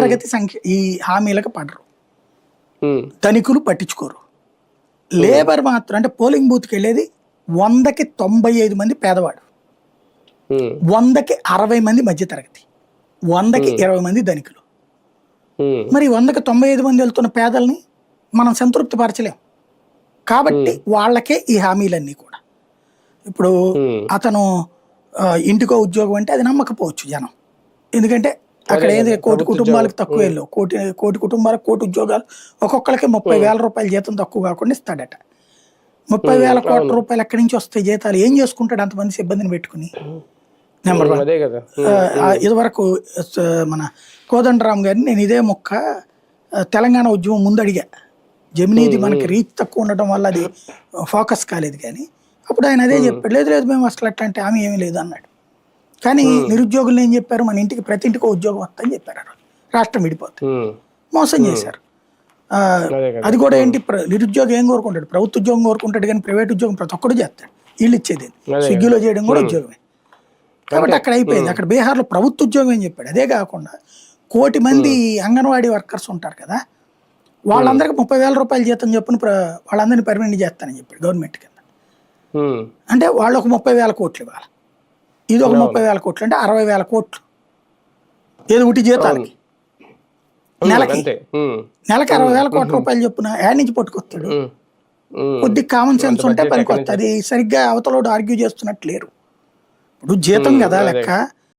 మధ్యతరగతి సంఖ్య ఈ హామీలకు పడరు. ధనికులు పట్టించుకోరు. లేబర్ మాత్రం అంటే పోలింగ్ బూత్కి వెళ్ళేది వందకి తొంభై ఐదు మంది పేదవాడు. వందకి అరవై మంది మధ్యతరగతి. వందకి ఇరవై మంది ధనికులు. మరి వందకి తొంభై ఐదు మంది వెళ్తున్న పేదల్ని మనం సంతృప్తి పరచలేం. కాబట్టి వాళ్ళకే ఈ హామీలన్నీ కూడా. ఇప్పుడు. అతను ఇంటికో ఉద్యోగం అంటే అది నమ్మకపోవచ్చు జనం. ఎందుకంటే అక్కడ ఏది కోటి కుటుంబాలకు తక్కువ వెళ్ళవు? కోటి కోటి కుటుంబాలకు కోటి ఉద్యోగాలు ఒక్కొక్కరికి ముప్పై వేల రూపాయల జీతం తక్కువ కాకుండా ఇస్తాడట. ముప్పై వేల కోట్ల రూపాయలు ఎక్కడి నుంచి వస్తాయి జీతాలు? ఏం చేసుకుంటాడు అంతమంది సిబ్బందిని పెట్టుకుని? నెంబర్ వన్ ఇదివరకు మన కోదండరామ్ గారిని నేను ఇదే మొక్క తెలంగాణ ఉద్యమం ముందు అడిగా. జమినీది మనకి రీచ్ తక్కువ ఉండటం వల్ల అది ఫోకస్ కాలేదు కానీ అప్పుడు ఆయన అదే చెప్పాడు. లేదు లేదు మేము అసలు అట్లాంటి హామీ ఏమీ లేదు అన్నాడు. కానీ నిరుద్యోగులు ఏం చెప్పారు? మన ఇంటికి ప్రతి ఇంటికి ఉద్యోగం వస్తుందని చెప్పారు. రాష్ట్రం విడిపోతుంది ఉమ్, మోసం చేశారు. అదే కూడా ఏంటి? నిరుద్యోగం ఏం కోరుకుంటాడు? ప్రభుత్వ ఉద్యోగం కోరుకుంటాడు కానీ ప్రైవేట్ ఉద్యోగం ప్రతి ఒక్కడు చేస్తాడు. వీళ్ళు ఇచ్చేది స్విగ్గీలో చేయడం కూడా ఉద్యోగమే. కాబట్టి అక్కడ అయిపోయింది. అక్కడ బీహార్లో ప్రభుత్వ ఉద్యోగం ఏం చెప్పాడు? అదే కాకుండా కోటి మంది అంగన్వాడీ వర్కర్స్ ఉంటారు కదా వాళ్ళందరికీ ముప్పై వేల రూపాయల జీతం చొప్పున వాళ్ళందరినీ పర్మనెంట్ చేస్తానని చెప్పాడు గవర్నమెంట్ కింద. అంటే వాళ్ళు ఒక ముప్పై వేల కోట్లు ఇవ్వాలి. ఇది ఒక ముప్పై వేల కోట్లు అంటే అరవై వేల కోట్లు. ఏది ఒకటి జీతాలకి? నెలకి? నెలకి అరవై వేల కోట్ల రూపాయలు చొప్పున యాడ్ నుంచి పట్టుకొస్తాడు. కొద్ది కామన్ సెన్స్ ఉంటే పనికి వస్తుంది అది సరిగ్గా అవతలోడు ఆర్గ్యూ చేస్తున్నట్టు లేరు. ఇప్పుడు జీతం కదా లెక్క.